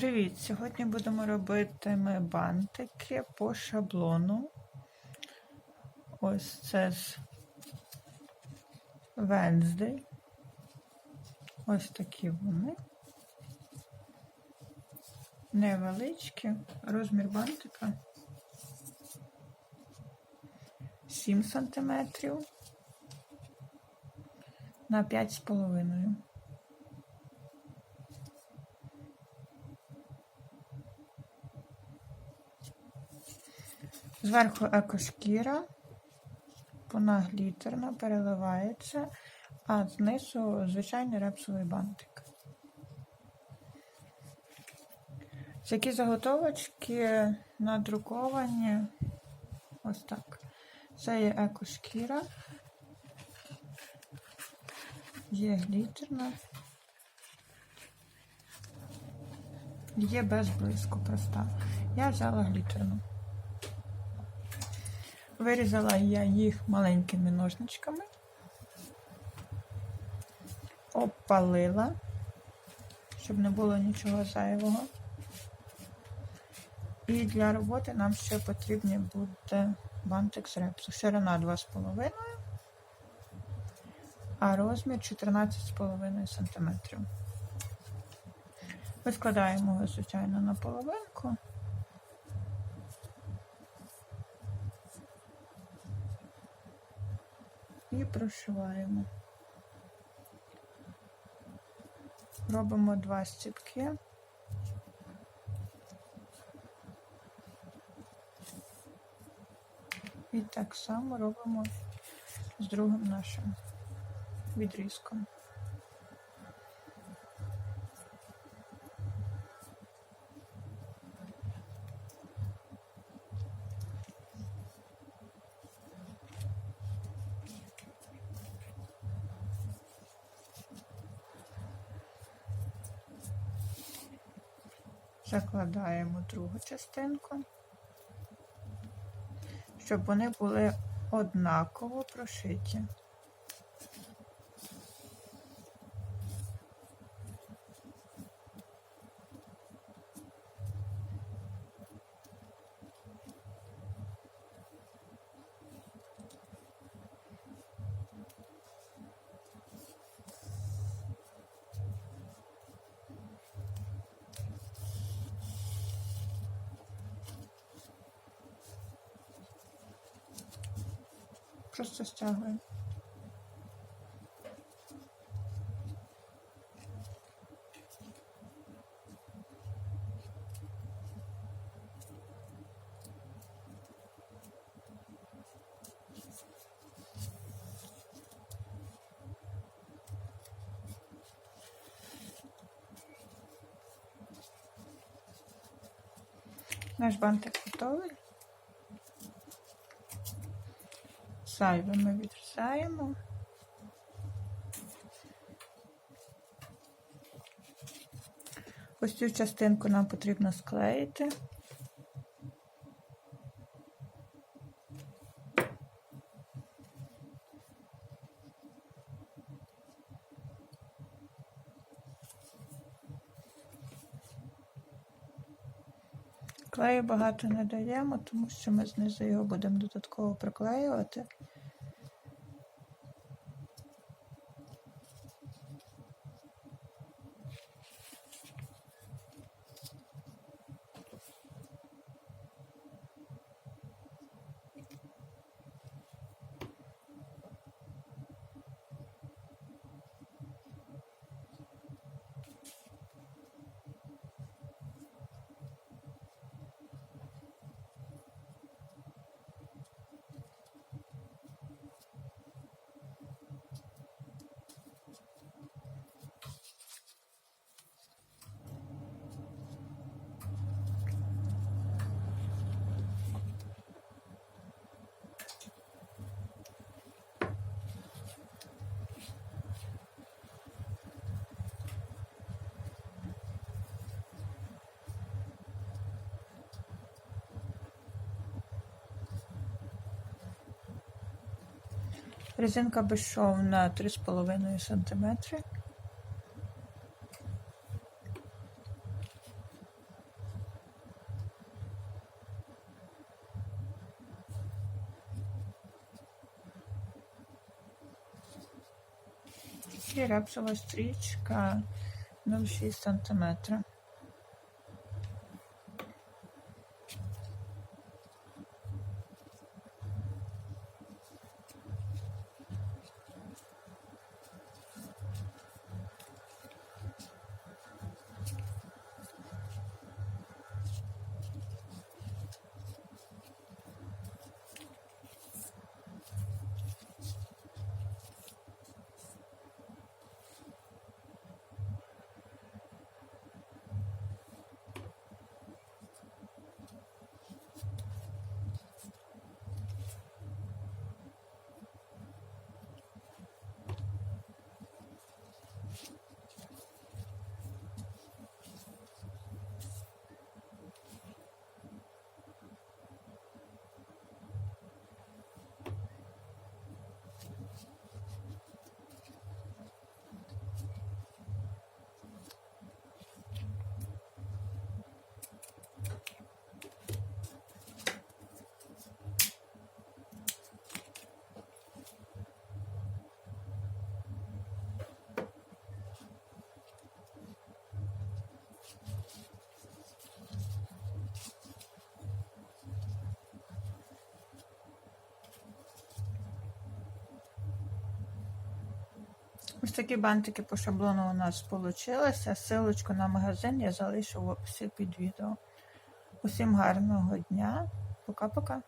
Привіт! Сьогодні будемо робити ми бантики по шаблону. Ось це з Wednesday. Ось такі вони. Невеличкі. Розмір бантика 7 см на 5,5 Зверху екошкіра, вона глітерна, переливається, а знизу звичайний репсовий бантик. Такі заготовочки надруковані ось так. Це є екошкіра, є глітерна, є без блиску проста. Я взяла глітерну. Вирізала я їх маленькими ножничками, обпалила, щоб не було нічого зайвого. І для роботи нам ще потрібний буде бантик з репсу. Ширина 2,5, а розмір 14,5 см. Викладаємо його, звичайно, на половинку. Прошиваємо. Робимо два стіпки. І так само робимо з другим нашим відрізком. Закладаємо другу частинку, щоб вони були однаково прошиті. Просто стягуємо. Наш бантик готовий. Зайве ми відрізаємо. Ось цю частинку нам потрібно склеїти. Клею багато не даємо, тому що ми знизу його будемо додатково приклеювати. Резинка безшовна 3,5 см. І рапсова стрічка 0,6 см. Ось такі бантики по шаблону у нас вийшли. Силочку на магазин я залишу в описі під відео. Усім гарного дня. Пока-пока.